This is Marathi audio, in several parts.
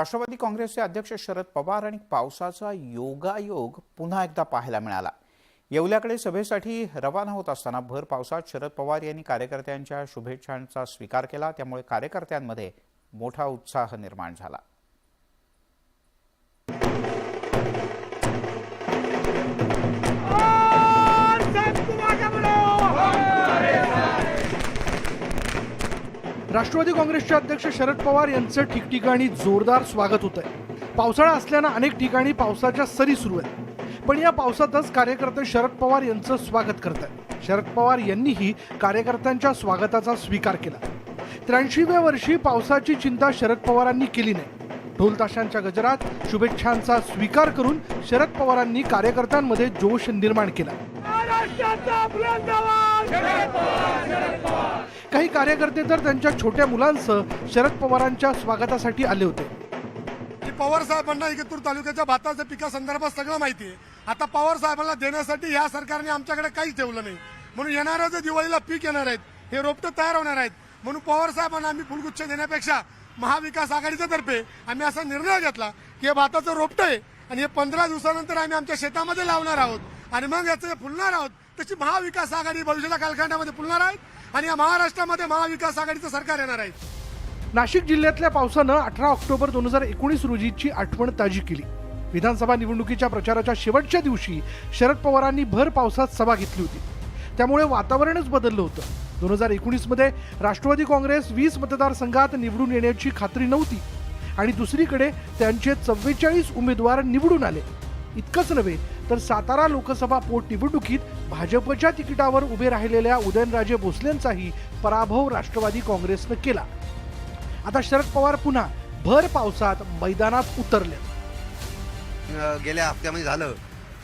राष्ट्रवादी काँग्रेसचे अध्यक्ष शरद पवार आणि पावसाचा योगायोग पुन्हा एकदा पाहायला मिळाला. येवल्याकडे सभेसाठी रवाना होत असताना भर पावसात शरद पवार यांनी कार्यकर्त्यांच्या शुभेच्छांचा स्वीकार केला. त्यामुळे कार्यकर्त्यांमध्ये मोठा उत्साह निर्माण झाला. राष्ट्रवादी काँग्रेसचे अध्यक्ष शरद पवार यांचं ठिकठिकाणी जोरदार स्वागत होत आहे पावसाळा असल्यानं अनेक ठिकाणी पावसाच्या सरी सुरू आहेत. पण या पावसातच कार्यकर्ते शरद पवार यांचं स्वागत करत आहेत शरद पवार यांनीही कार्यकर्त्यांच्या स्वागताचा स्वीकार केला. त्र्याऐंशीव्या वर्षी पावसाची चिंता शरद पवारांनी केली नाही. ढोल ताशांच्या गजरात शुभेच्छांचा स्वीकार करून शरद पवारांनी कार्यकर्त्यांमध्ये जोश निर्माण केला. काही कार्यकर्ते तर त्यांच्या छोट्या मुलांसह शरद पवारांच्या स्वागतासाठी आले होते. पवार साहेबांना इकतूर तालुक्याच्या भाताच्या पिकासंदर्भात सगळं माहिती आहे. आता पवार साहेबांना देण्यासाठी या सरकारने आमच्याकडे काहीच ठेवलं नाही. म्हणून येणाऱ्या जे दिवाळीला पीक येणार आहेत हे रोपटं तयार होणार आहेत. म्हणून पवार साहेबांना आम्ही फुलगुच्छ देण्यापेक्षा महाविकास आघाडीच्या तर्फे आम्ही असा निर्णय घेतला की हे भाताचं रोपटं आहे आणि हे पंधरा दिवसानंतर आम्ही आमच्या शेतामध्ये लावणार आहोत. आणि मग याचं फुलणार आहोत. त्याची महाविकास आघाडी भविष्याच्या कालखंडामध्ये फुलणार आहेत आणि या महाराष्ट्रामध्ये महाविकास आघाडीचं सरकार येणार आहे. नाशिक जिल्ह्यातल्या पावसानं अठरा ऑक्टोबर दोन हजार एकोणीस रोजीची आठवण ताजी केली. विधानसभा निवडणुकीच्या प्रचाराच्या शेवटच्या दिवशी शरद पवारांनी भर पावसात सभा घेतली होती. त्यामुळे वातावरणच बदललं होतं. दोन हजार एकोणीसमध्ये राष्ट्रवादी काँग्रेस वीस मतदारसंघात निवडून येण्याची खात्री नव्हती आणि दुसरीकडे त्यांचे चव्वेचाळीस उमेदवार निवडून आले. इतकंच नव्हे तर सातारा लोकसभा पोटनिवडणुकीत भाजपच्या तिकिटावर उभे राहिलेल्या उदयनराजे भोसलेंचाही पराभव राष्ट्रवादी काँग्रेसनं केला. आता शरद पवार पुन्हा भर पावसात मैदानात उतरले. गेल्या हप्त्यामध्ये झालं.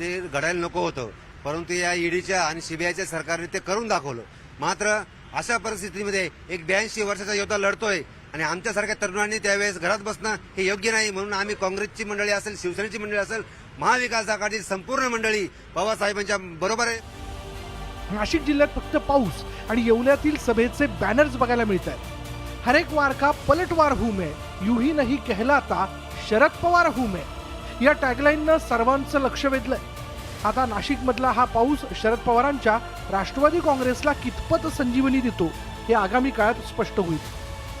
ते घडायला नको होतं. परंतु या ईडीच्या आणि सीबीआयच्या सरकारने ते करून दाखवलं. मात्र अशा परिस्थितीमध्ये एक ब्याऐंशी वर्षाचा योद्धा लढतोय. आणि आमच्यासारख्या तरुणांनी त्यावेळेस घरात बसणं हे योग्य नाही. म्हणून आम्ही काँग्रेसची मंडळी असेल शिवसेनेची मंडळी असेल महाविकास आघाडीची संपूर्ण मंडळी बाबासाहेबांच्या बरोबर आहे. नाशिक जिल्ह्यात फक्त पाऊस आणि येवल्यातील सभेचे बॅनर्स बघायला मिळत आहेत हर एक वार का पलटवार हू मे युही नाही कहलाता शरद पवार हू मे या टॅगलाईननं सर्वांचं लक्ष वेधलंय. आता नाशिकमधला हा पाऊस शरद पवारांच्या राष्ट्रवादी काँग्रेसला कितपत संजीवनी देतो हे आगामी काळात स्पष्ट होईल.